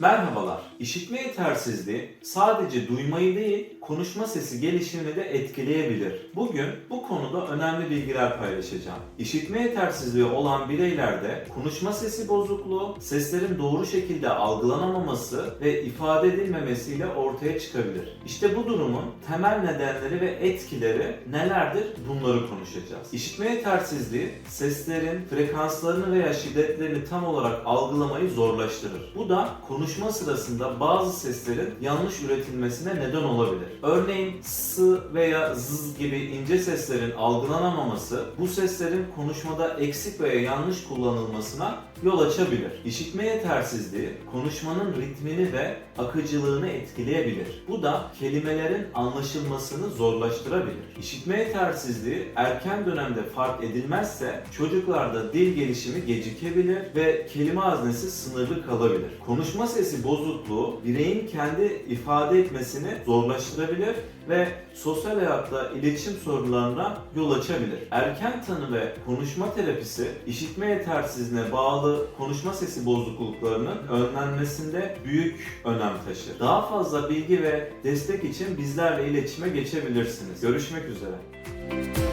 Merhabalar. İşitme yetersizliği sadece duymayı değil, konuşma sesi gelişimini de etkileyebilir. Bugün bu konuda önemli bilgiler paylaşacağım. İşitme yetersizliği olan bireylerde konuşma sesi bozukluğu, seslerin doğru şekilde algılanamaması ve ifade edilmemesiyle ortaya çıkabilir. İşte bu durumun temel nedenleri ve etkileri nelerdir? Bunları konuşacağız. İşitme yetersizliği seslerin frekanslarını veya şiddetlerini tam olarak algılamayı zorlaştırır. Bu da konuşma sırasında bazı seslerin yanlış üretilmesine neden olabilir. Örneğin s veya z gibi ince seslerin algılanamaması bu seslerin konuşmada eksik veya yanlış kullanılmasına yol açabilir. İşitme yetersizliği konuşmanın ritmini ve akıcılığını etkileyebilir. Bu da kelimelerin anlaşılmasını zorlaştırabilir. İşitme yetersizliği erken dönemde fark edilmezse çocuklarda dil gelişimi gecikebilir ve kelime haznesi sınırlı kalabilir. Konuşma sesi bozukluğu bireyin kendi ifade etmesini zorlaştırabilir ve sosyal hayatta iletişim sorunlarına yol açabilir. Erken tanı ve konuşma terapisi işitme yetersizliğine bağlı konuşma sesi bozukluklarının önlenmesinde büyük önem taşır. Daha fazla bilgi ve destek için bizlerle iletişime geçebilirsiniz. Görüşmek üzere.